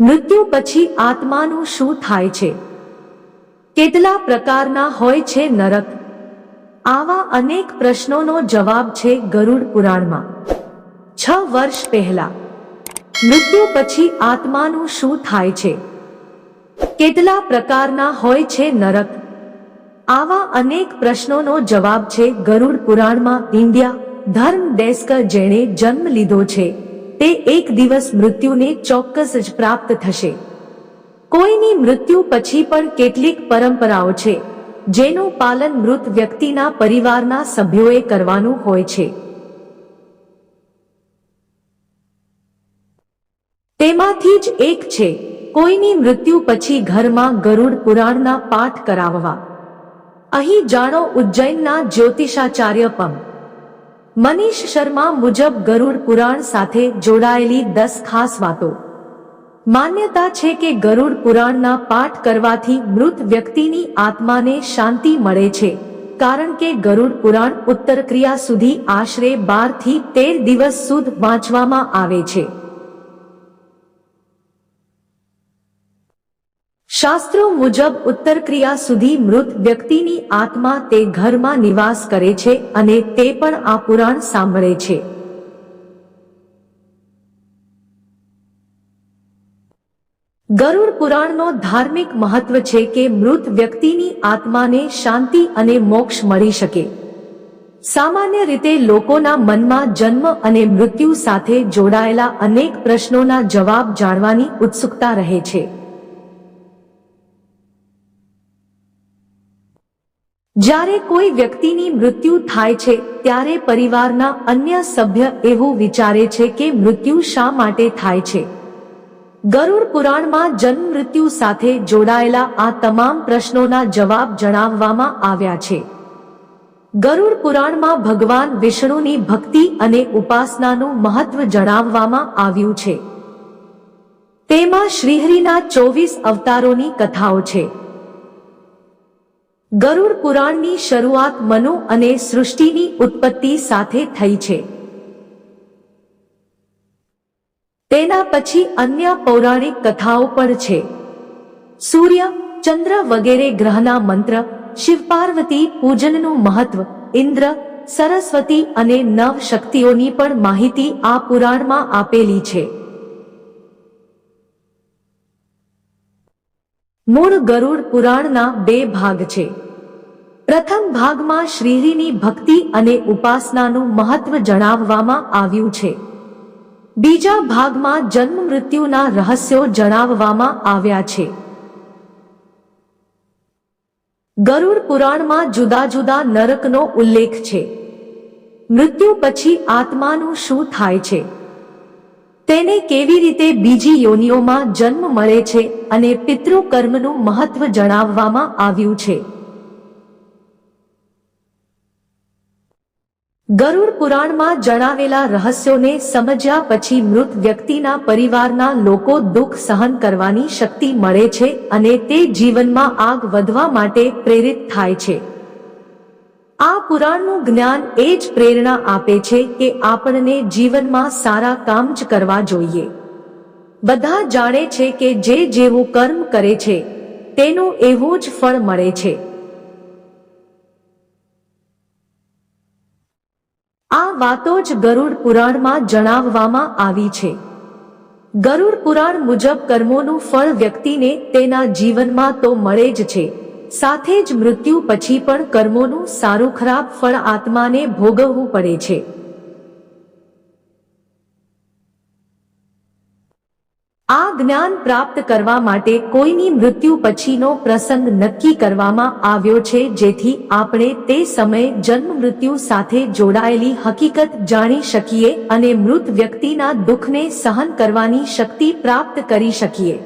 મૃત્યુ પછી આત્માનું શું થાય છે? કેટલા પ્રકારના હોય છે નરક? આવા અનેક પ્રશ્નોનો જવાબ છે ગરુડ પુરાણમાં. છ વર્ષ પહેલા, મૃત્યુ પછી આત્માનું શું થાય છે? કેટલા પ્રકારના હોય છે નરક? આવા અનેક પ્રશ્નોનો જવાબ છે ગરુડ પુરાણમાં ઇન્ડિયા ધર્મ ડેસ્ક જેણે જન્મ લીધો છે. તે એક દિવસ મૃત્યુને ચોક્કસ જ પ્રાપ્ત થશે. કોઈની મૃત્યુ પછી પણ કેટલીક પરંપરાઓ છે, જેનું પાલન મૃત વ્યક્તિના પરિવારના સભ્યોએ કરવાનું હોય છે. તેમાંથી જ એક છે, કોઈની મૃત્યુ પછી ઘરમાં ગરુડ પુરાણના પાઠ કરાવવા. અહીં જાણો ઉજ્જૈનના જ્યોતિષાચાર્ય પમ. મનીષ શર્મા મુજબ ગરુડ પુરાણ સાથે જોડાયેલી દસ ખાસ વાતો. માન્યતા છે કે ગરુડ પુરાણના પાઠ કરવાથી મૃત વ્યક્તિની આત્માને શાંતિ મળે છે, કારણ કે ગરુડ પુરાણ ઉત્તર ક્રિયા સુધી આશરે બારથી તેર દિવસ સુધી વાંચવામાં આવે છે. શાસ્ત્રો મુજબ ઉત્તર ક્રિયા સુધી મૃત વ્યક્તિની આત્મા તે ઘરમાં નિવાસ કરે છે અને તે પણ આ પુરાણ સાંભળે છે. ગરુડ પુરાણનો ધાર્મિક મહત્વ છે કે મૃત વ્યક્તિની આત્માને શાંતિ અને મોક્ષ મળી શકે. સામાન્ય રીતે લોકોના મનમાં જન્મ અને મૃત્યુ સાથે જોડાયેલા અનેક પ્રશ્નોના જવાબ જાણવાની ઉત્સુકતા રહે છે. જ્યારે કોઈ વ્યક્તિની મૃત્યુ થાય છે, ત્યારે પરિવારના અન્ય સભ્ય એવું વિચારે છે કે મૃત્યુ શા માટે થાય છે. ગરુડ પુરાણમાં જન્મ મૃત્યુ સાથે જોડાયેલા આ તમામ પ્રશ્નોના જવાબ જણાવવામાં આવ્યા છે. ગરુડ પુરાણમાં ભગવાન વિષ્ણુની ભક્તિ અને ઉપાસનાનું મહત્વ જણાવવામાં આવ્યું છે. તેમાં શ્રીહરિના ચોવીસ અવતારોની કથાઓ છે. ગરુડ પુરાણની શરૂઆત મનુ અને સૃષ્ટિની ઉત્પત્તિ સાથે થઈ છે. તેના પછી અન્ય પૌરાણિક કથાઓ પણ છે. સૂર્ય, ચંદ્ર વગેરે ગ્રહના મંત્ર શિવ પાર્વતી પૂજનનું મહત્વ, ઇન્દ્ર, સરસ્વતી અને નવ શક્તિઓની પણ માહિતી આ પુરાણમાં આપેલી છે. મૂળ ગરુડ પુરાણના બે ભાગ છે. પ્રથમ ભાગમાં શ્રીહરિની ભક્તિ અને ઉપાસનાનું મહત્વ જણાવવામાં આવ્યું છે. બીજા ભાગમાં જન્મ મૃત્યુના રહસ્યો જણાવવામાં આવ્યા છે. ગરુડ પુરાણમાં જુદા જુદા નરકનો ઉલ્લેખ છે. મૃત્યુ પછી આત્માનું શું થાય છે? તેને કેવી રીતે બીજી યોનિઓમાં જન્મ મળે છે અને પિતૃકર્મનું મહત્વ જણાવવામાં આવ્યું છે? ગરુડ પુરાણમાં જણાવેલા રહસ્યોને સમજ્યા પછી મૃત વ્યક્તિના પરિવારના લોકો દુઃખ સહન કરવાની શક્તિ મળે છે અને તે જીવનમાં આગ વધવા માટે પ્રેરિત થાય છે. આ પુરાણનું જ્ઞાન એ જ પ્રેરણા આપે છે કે આપણને જીવનમાં સારા કામ જ કરવા જોઈએ. બધા જાણે છે કે જે જેવું કર્મ કરે છે, તેનું એવું જ ફળ મળે છે. વાતો જ ગરુડ પુરાણમાં જણાવવામાં આવી છે. ગરુડ પુરાણ મુજબ કર્મોનું ફળ વ્યક્તિને તેના જીવનમાં તો મળે જ છે. સાથે જ મૃત્યુ પછી પણ કર્મોનું સારું ખરાબ ફળ આત્માને ભોગવવું પડે છે. આ જ્ઞાન પ્રાપ્ત કરવા માટે કોઈની મૃત્યુ પછીનો પ્રસંગ નક્કી કરવામાં આવ્યો છે, જેથી આપણે તે સમયે જન્મ મૃત્યુ સાથે જોડાયેલી હકીકત જાણી શકીએ અને મૃત વ્યક્તિના દુઃખને સહન કરવાની શક્તિ પ્રાપ્ત કરી શકીએ.